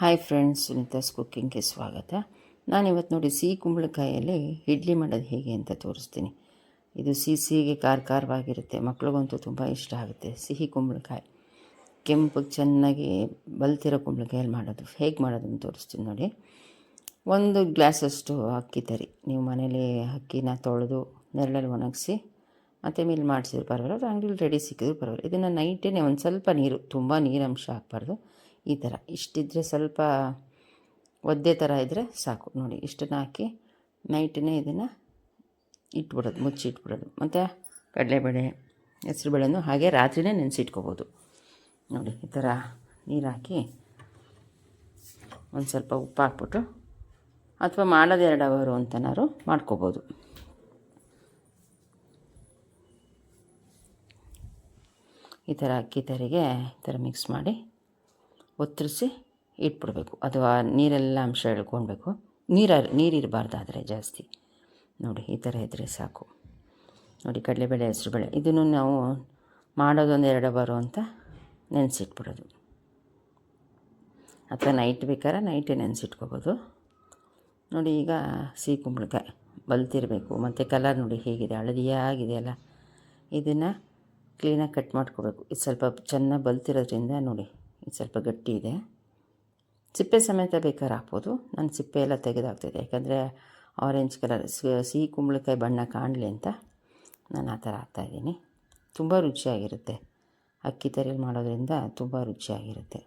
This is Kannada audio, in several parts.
ಹಾಯ್ ಫ್ರೆಂಡ್ಸ್ ಸುನಿತಾಸ್ ಕುಕ್ಕಿಂಗ್ಗೆ ಸ್ವಾಗತ. ನಾನಿವತ್ತು ನೋಡಿ ಸಿಹಿ ಕುಂಬಳಕಾಯಲ್ಲಿ ಇಡ್ಲಿ ಮಾಡೋದು ಹೇಗೆ ಅಂತ ತೋರಿಸ್ತೀನಿ. ಇದು ಸಿಹಿ ಸಿಹಿಗೆ ಖಾರ ಖಾರವಾಗಿರುತ್ತೆ. ಮಕ್ಳಿಗಂತೂ ತುಂಬ ಇಷ್ಟ ಆಗುತ್ತೆ ಸಿಹಿ ಕುಂಬಳಕಾಯಿ. ಕೆಂಪಗೆ ಚೆನ್ನಾಗಿ ಬಲ್ತಿರೋ ಕುಂಬಳಕಾಯಲ್ಲಿ ಮಾಡೋದು. ಹೇಗೆ ಮಾಡೋದು ಅಂತ ತೋರಿಸ್ತೀನಿ ನೋಡಿ. ಒಂದು ಗ್ಲಾಸಷ್ಟು ಅಕ್ಕಿ ತರಿ. ನೀವು ಮನೇಲಿ ಅಕ್ಕಿನ ತೊಳೆದು ನೆರಳಲ್ಲಿ ಒಣಗಿಸಿ, ಮತ್ತು ಮಿಲ್ ಮಾಡಿಸಿದ್ರು ಪರವಾಗಿಲ್ಲ ಅಂಗಡಿಲಿ ರೆಡಿ ಸಿಕ್ಕಿದ್ರು ಪರವಾಗಿಲ್ಲ. ಇದನ್ನು ನೈಟೇನೆ ಒಂದು ಸ್ವಲ್ಪ ನೀರು, ತುಂಬ ನೀರಂಶ ಹಾಕ್ಬಾರ್ದು. ಈ ಥರ. ಇಷ್ಟಿದ್ರೆ ಸ್ವಲ್ಪ ಒದ್ದೆ ಥರ ಇದ್ದರೆ ಸಾಕು. ನೋಡಿ, ಇಷ್ಟನ್ನು ಹಾಕಿ ನೈಟಿನೇ ಇದನ್ನು ಇಟ್ಬಿಡೋದು, ಮುಚ್ಚಿ ಇಟ್ಬಿಡೋದು. ಮತ್ತು ಕಡಲೆಬೇಳೆ, ಹೆಸ್ರುಬೇಳೆನೂ ಹಾಗೆ ರಾತ್ರಿಯೇ ನೆನೆಸಿಟ್ಕೋಬೋದು. ನೋಡಿ, ಈ ಥರ ನೀರು ಹಾಕಿ ಒಂದು ಸ್ವಲ್ಪ ಉಪ್ಪು ಹಾಕ್ಬಿಟ್ಟು ಅಥವಾ ಮಾಡೋದು ಎರಡು ಅವರು ಅಂತನಾದ್ರು ಮಾಡ್ಕೋಬೋದು. ಈ ಥರ ಅಕ್ಕಿ ತರಿಗೆ ಈ ಥರ ಮಿಕ್ಸ್ ಮಾಡಿ ಒತ್ತರಿಸಿ ಇಟ್ಬಿಡ್ಬೇಕು. ಅಥವಾ ನೀರೆಲ್ಲ ಅಂಶ ಎಳ್ಕೊಳ್ಬೇಕು ನೀರ ನೀರಿರಬಾರ್ದಾದರೆ ಜಾಸ್ತಿ. ನೋಡಿ, ಈ ಥರ ಇದ್ದರೆ ಸಾಕು. ನೋಡಿ, ಕಡಲೆಬೇಳೆ, ಹೆಸರುಬೇಳೆ. ಇದನ್ನು ನಾವು ಮಾಡೋದೊಂದು ಎರಡು ಬರೋ ಅಂತ ನೆನೆಸಿಟ್ಬಿಡೋದು. ಅಥವಾ ನೈಟ್ ಬೇಕಾದ್ರೆ ನೈಟೇ ನೆನೆಸಿಟ್ಕೋಬೋದು. ನೋಡಿ, ಈಗ ಸಿಹಿ ಕುಂಬಳಕಾಯಿ ಬಲ್ತಿರಬೇಕು. ಮತ್ತು ಕಲರ್ ನೋಡಿ ಹೇಗಿದೆ. ಹಳದಿಯಾಗಿದೆಯಲ್ಲ ಇದನ್ನು ಕ್ಲೀನಾಗಿ ಕಟ್ ಮಾಡ್ಕೋಬೇಕು. ಇದು ಸ್ವಲ್ಪ ಚೆನ್ನಾಗಿ ಬಲ್ತಿರೋದ್ರಿಂದ ನೋಡಿ. ಸ್ವಲ್ಪ ಗಟ್ಟಿ ಇದೆ. ಸಿಪ್ಪೆ ಸಮೇತ ಬೇಕಾದ್ರೆ ಹಾಕ್ಬೋದು. ನಾನು ಸಿಪ್ಪೆ ಎಲ್ಲ ತೆಗೆದಾಗ್ತಿದೆ ಯಾಕಂದರೆ ಆರೆಂಜ್ ಕಲರ್ ಸಿಹಿ ಕುಂಬಳಕಾಯಿ ಬಣ್ಣ ಕಾಣಲಿ ಅಂತ ನಾನು ಆ ಥರ ಹಾಕ್ತಾಯಿದ್ದೀನಿ ತುಂಬ ರುಚಿಯಾಗಿರುತ್ತೆ. ಅಕ್ಕಿ ತರಿಯಲ್ಲಿ ಮಾಡೋದ್ರಿಂದ ತುಂಬ ರುಚಿಯಾಗಿರುತ್ತೆ.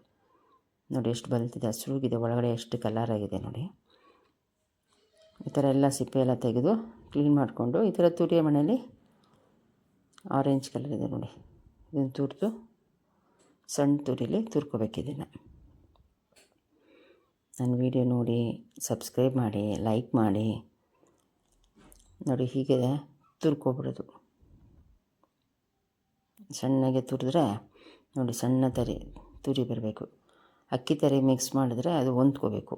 ನೋಡಿ ಎಷ್ಟು ಬಲ್ತಿದೆ ಹಸಿರುಗಿದೆ, ಒಳಗಡೆ ಎಷ್ಟು ಕಲರ್ ಆಗಿದೆ ನೋಡಿ. ಈ ಥರ ಎಲ್ಲ ಸಿಪ್ಪೆ ಎಲ್ಲ ತೆಗೆದು ಕ್ಲೀನ್ ಮಾಡಿಕೊಂಡು ಈ ಥರ ತುರಿಯ ಮನೆಯಲ್ಲಿ ಆರೆಂಜ್ ಕಲರ್ ಇದೆ ನೋಡಿ. ಇದನ್ನು ತುರಿದು ಸಣ್ಣ ತುರಿಲಿ ತುರ್ಕೋಬೇಕಿದ್ದೀನಿ. ನನ್ನ ವೀಡಿಯೋ ನೋಡಿ, ಸಬ್ಸ್ಕ್ರೈಬ್ ಮಾಡಿ, ಲೈಕ್ ಮಾಡಿ. ನೋಡಿ, ಹೀಗೆ ತುರ್ಕೊಬಿಡೋದು. ಸಣ್ಣಗೆ ತುರಿದ್ರೆ, ನೋಡಿ, ಸಣ್ಣ ತರಿ, ತುರಿ ಬರಬೇಕು. ಅಕ್ಕಿ ತರಿ ಮಿಕ್ಸ್ ಮಾಡಿದ್ರೆ ಅದು ಹೊಂದ್ಕೋಬೇಕು.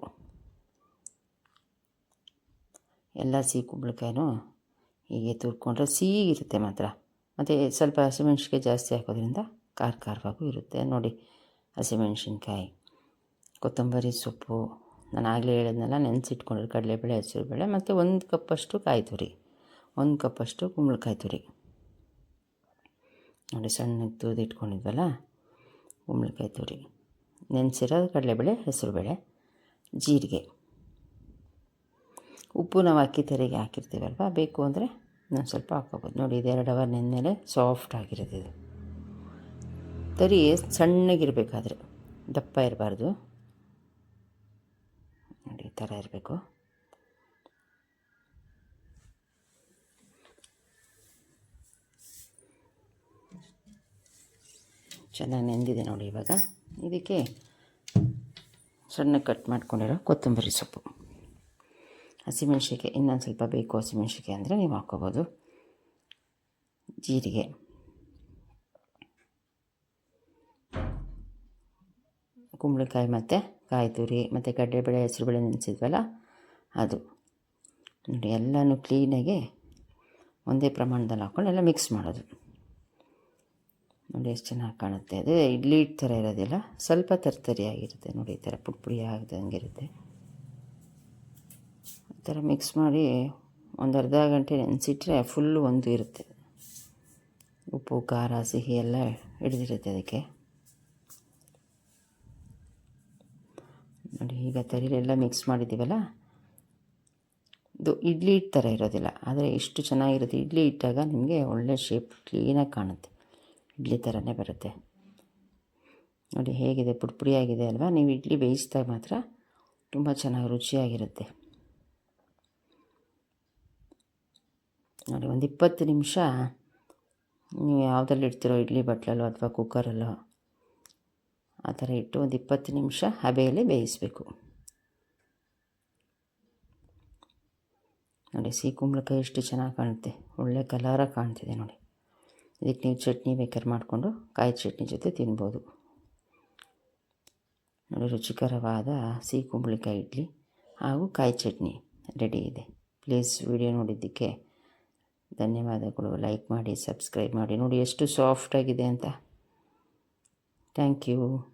ಎಲ್ಲ ಸಿಹಿ ಕುಂಬಳಕಾಯಿನೂ ಹೀಗೆ ತುರ್ಕೊಂಡ್ರೆ ಸಿಹಿ ಇರುತ್ತೆ ಮಾತ್ರ. ಮತ್ತು ಸ್ವಲ್ಪ ಹಸಿಮೆಣ್ಸಿಕಾಯಿ ಜಾಸ್ತಿ ಹಾಕೋದ್ರಿಂದ ಖಾರ ಖಾರವಾಗೂ ಇರುತ್ತೆ. ನೋಡಿ, ಹಸಿಮೆಣ್ಸಿನ್ಕಾಯಿ, ಕೊತ್ತಂಬರಿ ಸೊಪ್ಪು, ನಾನು ಆಗಲೇ ಹೇಳೋದನ್ನೆಲ್ಲ ನೆನೆಸಿಟ್ಕೊಂಡ್ರೆ ಕಡಲೆಬೇಳೆ, ಹಸಿರುಬೇಳೆ, ಮತ್ತು ಒಂದು ಕಪ್ಪಷ್ಟು ಕಾಯಿ ತುರಿ, ಒಂದು ಕಪ್ಪಷ್ಟು ಕುಂಬಳಕಾಯಿ ತುರಿ. ನೋಡಿ, ಸಣ್ಣಗೆ ಇಟ್ಕೊಂಡಿದ್ವಲ್ಲ ಕುಂಬಳಕಾಯಿ ತುರಿ. ನೆನೆಸಿರೋ ಕಡಲೆಬೇಳೆ, ಹೆಸರುಬೇಳೆ, ಜೀರಿಗೆ. ಉಪ್ಪು ನಾವು ಅಕ್ಕಿ ತೆರಿಗೆ ಹಾಕಿರ್ತೀವಲ್ವ, ಬೇಕು ಅಂದರೆ ನಾನು ಸ್ವಲ್ಪ ಹಾಕ್ಕೋಬೋದು. ನೋಡಿ, ಇದೆರಡು ಅವರ್ ನೆಂದಮೇಲೆ ಸಾಫ್ಟ್ ಆಗಿರೋದಿದೆ ತರಿ ಸಣ್ಣಗಿರಬೇಕಾದ್ರೆ, ದಪ್ಪ ಇರಬಾರ್ದು. ನೋಡಿ, ಈ ಥರ ಇರಬೇಕು. ಚೆನ್ನಾಗಿ ನೆಂದಿದೆ ನೋಡಿ ಇವಾಗ. ಇದಕ್ಕೆ ಸಣ್ಣ ಕಟ್ ಮಾಡ್ಕೊಂಡಿರೋ ಕೊತ್ತಂಬರಿ ಸೊಪ್ಪು. ಹಸಿಮೆಣ್ಸಿಕಾಯಿ ಇನ್ನೊಂದು ಸ್ವಲ್ಪ ಬೇಕು ಹಸಿಮೆಣ್ಸಿಕಾಯಿ ಅಂದರೆ ನೀವು ಹಾಕ್ಕೋಬೋದು. ಜೀರಿಗೆ. ಕುಂಬಳಕಾಯಿ ಮತ್ತು ಕಾಯಿ ತುರಿ, ಮತ್ತು ಕಡಲೆಬೇಳೆ ಹೆಸರುಬೇಳೆ ನೆನೆಸಿದ್ವಲ್ಲ, ಅದು. ನೋಡಿ, ಎಲ್ಲನೂ ಕ್ಲೀನಾಗಿ ಒಂದೇ ಪ್ರಮಾಣದಲ್ಲಿ ಹಾಕ್ಕೊಂಡು ಎಲ್ಲ ಮಿಕ್ಸ್ ಮಾಡೋದು. ನೋಡಿ, ಎಷ್ಟು ಚೆನ್ನಾಗಿ ಕಾಣುತ್ತೆ. ಅದು ಇಡ್ಲಿ ಹಿಟ್ಟು ಥರ ಇರೋದಿಲ್ಲ, ಸ್ವಲ್ಪ ತರ್ತರಿಯಾಗಿರುತ್ತೆ. ನೋಡಿ, ಈ ಥರ ಪುಡಿ ಪುಡಿ ಆಗದಂಗೆ ಇರುತ್ತೆ. ಈ ಥರ ಮಿಕ್ಸ್ ಮಾಡಿ ಒಂದು ಅರ್ಧ ಗಂಟೆ ನೆನೆಸಿಟ್ರೆ ಫುಲ್ಲು ಒಂದು ಇರುತ್ತೆ. ಉಪ್ಪು, ಖಾರ, ಸಿಹಿ ಎಲ್ಲ ಹಿಡಿದಿರುತ್ತೆ ಅದಕ್ಕೆ ನೋಡಿ ಈಗ ತರಿಲೆಲ್ಲ ಮಿಕ್ಸ್ ಮಾಡಿದ್ದೀವಲ್ಲ? ಇದು ಇಡ್ಲಿ ಹಿಟ್ಟು ಥರ ಇರೋದಿಲ್ಲ. ಆದರೆ ಎಷ್ಟು ಚೆನ್ನಾಗಿರುತ್ತೆ. ಇಡ್ಲಿ ಇಟ್ಟಾಗ ನಿಮಗೆ ಒಳ್ಳೆ ಶೇಪ್ ಕ್ಲೀನಾಗಿ ಕಾಣುತ್ತೆ. ಇಡ್ಲಿ ಥರನೇ ಬರುತ್ತೆ. ನೋಡಿ ಹೇಗಿದೆ ಪುಡಿ ಪುಡಿಯಾಗಿದೆ ಅಲ್ವಾ? ನೀವು ಇಡ್ಲಿ ಬೇಯಿಸಿದಾಗ ಮಾತ್ರ ತುಂಬ ಚೆನ್ನಾಗಿ ರುಚಿಯಾಗಿರುತ್ತೆ. ನೋಡಿ ಒಂದು ಇಪ್ಪತ್ತು ನಿಮಿಷ ನೀವು ಯಾವುದ್ರಲ್ಲಿ ಇಡ್ತೀರೋ ಇಡ್ಲಿ ಬಟ್ಲಲ್ಲೋ ಅಥವಾ ಕುಕ್ಕರಲ್ಲೋ ಆ ಥರ ಇಟ್ಟು ಒಂದು ಇಪ್ಪತ್ತು ನಿಮಿಷ ಹಬೆಯಲ್ಲಿ ಬೇಯಿಸಬೇಕು. ನೋಡಿ, ಸಿಹಿ ಕುಂಬಳಕಾಯಿ ಎಷ್ಟು ಚೆನ್ನಾಗಿ ಕಾಣುತ್ತೆ. ಒಳ್ಳೆ ಕಲರಾಗಿ ಕಾಣ್ತಿದೆ ನೋಡಿ. ಇದಕ್ಕೆ ನೀವು ಚಟ್ನಿ ಬೇಕಾದ್ರೆ ಮಾಡಿಕೊಂಡು ಕಾಯಿ ಚಟ್ನಿ ಜೊತೆ ತಿನ್ಬೋದು. ನೋಡಿ, ರುಚಿಕರವಾದ ಸಿಹಿ ಕುಂಬಳಕಾಯಿ ಇಡ್ಲಿ ಹಾಗೂ ಕಾಯಿ ಚಟ್ನಿ ರೆಡಿ ಇದೆ. ಪ್ಲೀಸ್ ವಿಡಿಯೋ ನೋಡಿದ್ದಕ್ಕೆ ಧನ್ಯವಾದಗಳು. ಲೈಕ್ ಮಾಡಿ, ಸಬ್ಸ್ಕ್ರೈಬ್ ಮಾಡಿ. ನೋಡಿ, ಎಷ್ಟು ಸಾಫ್ಟಾಗಿದೆ ಅಂತ. Thank you.